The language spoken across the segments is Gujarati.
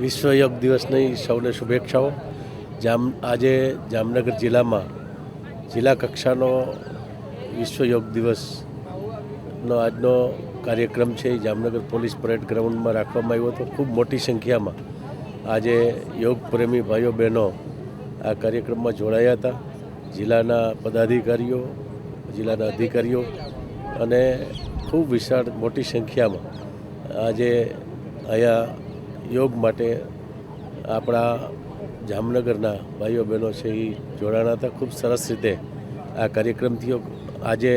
વિશ્વ યોગ દિવસની સૌને શુભેચ્છાઓ. જામ આજે જામનગર જિલ્લામાં જિલ્લા કક્ષાનો વિશ્વ યોગ દિવસનો આજનો કાર્યક્રમ છે. જામનગર પોલીસ પરેડ ગ્રાઉન્ડમાં રાખવામાં આવ્યો હતો. ખૂબ મોટી સંખ્યામાં આજે યોગ પ્રેમી ભાઈઓ બહેનો આ કાર્યક્રમમાં જોડાયા હતા. જિલ્લાના પદાધિકારીઓ, જિલ્લાના અધિકારીઓ અને ખૂબ વિશાળ મોટી સંખ્યામાં આજે અહીંયા યોગ માટે આપણા જામનગરના ભાઈઓ બહેનો છે એ જોડાણા હતા. ખૂબ સરસ રીતે આ કાર્યક્રમથી આજે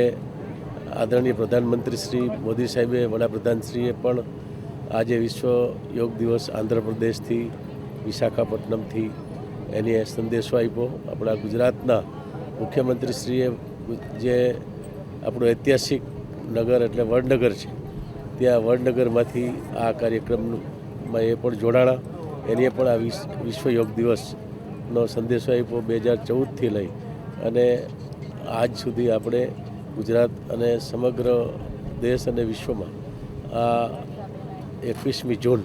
આદરણીય પ્રધાનમંત્રી શ્રી મોદી સાહેબે, વડાપ્રધાનશ્રીએ પણ આજે વિશ્વ યોગ દિવસ આંધ્રપ્રદેશથી વિશાખાપટ્ટનમથી એની સંદેશો આપ્યો. આપણા ગુજરાતના મુખ્યમંત્રીશ્રીએ જે આપણું ઐતિહાસિક નગર એટલે વડનગર છે, ત્યાં વડનગરમાંથી આ કાર્યક્રમમાં એ પણ જોડાણા. એને પણ આ વિશ- વિશ્વ યોગ દિવસનો સંદેશો આપ્યો બે હજાર ચૌદથી લઈ. અને આજ સુધી આપણે ગુજરાત અને સમગ્ર દેશ અને વિશ્વમાં આ એકવીસમી જૂન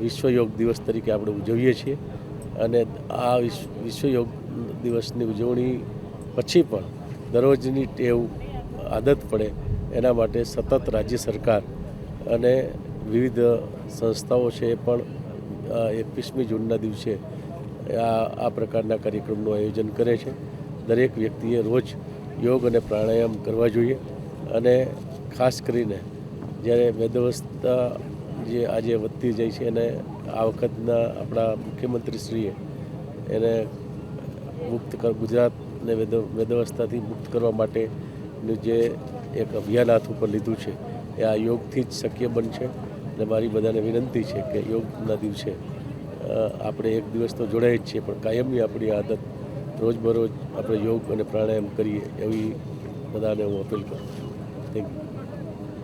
વિશ્વ યોગ દિવસ તરીકે આપણે ઉજવીએ છીએ. અને આ વિશ્વ યોગ દિવસની ઉજવણી પછી પણ દરરોજની ટેવ આદત પડે એના માટે સતત રાજ્ય સરકાર અને વિવિધ સંસ્થાઓ છે એ પણ એકવીસમી જૂનના દિવસે આ આ પ્રકારના કાર્યક્રમનું આયોજન કરે છે. દરેક વ્યક્તિએ રોજ યોગ અને પ્રાણાયામ કરવા જોઈએ અને ખાસ કરીને જ્યારે મેદવસ્થા જે આજે વધતી જાય છે અને આ વખતના આપણા મુખ્યમંત્રીશ્રીએ એને મુક્ત ગુજરાતને વેદ વેદવસ્થાથી મુક્ત કરવા માટેનું જે એક અભિયાન હાથ ઉપર લીધું છે, એ આ યોગથી જ શક્ય બનશે. અને મારી બધાને વિનંતી છે કે યોગના દિવસે આપણે એક દિવસ તો જોડાય જ છીએ, પણ કાયમની આપણી આદત રોજબરોજ આપણે યોગ અને પ્રાણાયામ કરીએ એવી બધાને હું અપીલ કરું થેન્ક યુ